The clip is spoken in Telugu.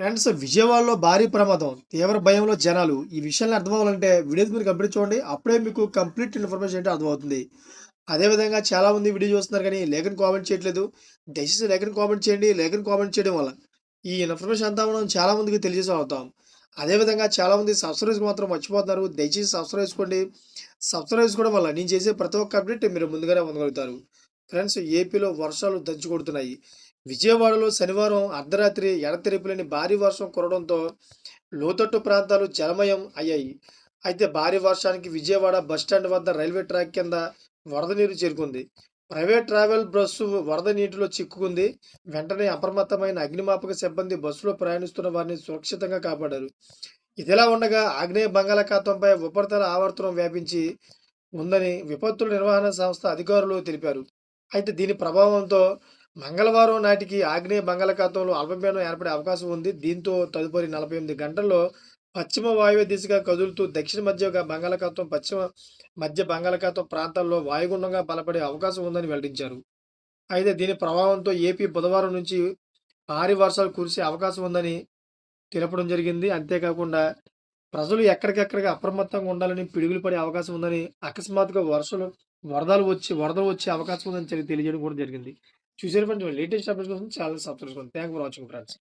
ఫ్రెండ్స్ విజయవాడలో భారీ ప్రమాదం. తీవ్ర భయంలో జనాలు. ఈ విషయాన్ని అర్థమవ్వాలంటే వీడియోస్ మీరు కంప్లీట్ చూడండి. అప్పుడే మీకు కంప్లీట్ ఇన్ఫర్మేషన్ ఏంటో అర్థమవుతుంది. అదేవిధంగా చాలామంది వీడియో చూస్తున్నారు కానీ లేఖని కామెంట్ చేయట్లేదు. దయచేసి లేఖని కామెంట్ చేయండి. లేఖను కామెంట్ చేయడం వల్ల ఈ ఇన్ఫర్మేషన్ అంతా మనం చాలామందికి తెలియజేసి అవుతాం. అదేవిధంగా చాలామంది సబ్స్క్రైబ్స్ మాత్రం మర్చిపోతున్నారు. దయచేసి సబ్స్క్రైబ్ చేసుకోండి. సబ్స్క్రైబ్ చేసుకోవడం వల్ల నేను చేసే ప్రతి ఒక్క అప్డేట్ మీరు ముందుగానే పొందగలుగుతారు. ఫ్రెండ్స్ ఏపీలో వర్షాలు దంచి కొడుతున్నాయి విజయవాడలో శనివారం అర్ధరాత్రి ఎడతెరిపిలేని భారీ వర్షం కురవడంతో లోతట్టు ప్రాంతాలు జలమయం అయ్యాయి. అయితే భారీ వర్షానికి విజయవాడ బస్టాండ్ వద్ద రైల్వే ట్రాక్ కింద వరద నీరు చేరుకుంది. ప్రైవేట్ ట్రావెల్ బస్సు వరద నీటిలో చిక్కుకుంది. వెంటనే అప్రమత్తమైన అగ్నిమాపక సిబ్బంది బస్సులో ప్రయాణిస్తున్న వారిని సురక్షితంగా కాపాడారు. ఇదిలా ఉండగా ఆగ్నేయ బంగాళాఖాతంపై ఉపరితల ఆవర్తనం వ్యాపించి ఉందని విపత్తుల నిర్వహణ సంస్థ అధికారులు తెలిపారు. అయితే దీని ప్రభావంతో మంగళవారం నాటికి ఆగ్నేయ బంగాళాఖాతంలో అల్పపీడనం ఏర్పడే అవకాశం ఉంది. దీంతో తదుపరి నలభై ఎనిమిది గంటల్లో పశ్చిమ వాయువ్య దిశగా కదులుతూ దక్షిణ మధ్య బంగాళాఖాతం పశ్చిమ మధ్య బంగాళాఖాతం ప్రాంతాల్లో వాయుగుండంగా బలపడే అవకాశం ఉందని వెల్లడించారు. అయితే దీని ప్రభావంతో ఏపీ బుధవారం నుంచి భారీ వర్షాలు కురిసే అవకాశం ఉందని తెలపడం జరిగింది. అంతేకాకుండా ప్రజలు ఎక్కడికెక్కడికి అప్రమత్తంగా ఉండాలని పిడుగులు పడే అవకాశం ఉందని అకస్మాత్తుగా వర్షాలు వరదలు వచ్చి వరదలు వచ్చే అవకాశం ఉందని తెలియజేయడం కూడా జరిగింది. చూసారు ఫ్రెండ్స్ లేటెస్ట్ అప్డేట్స్ కోసం చాలా subscribe thank for watching friends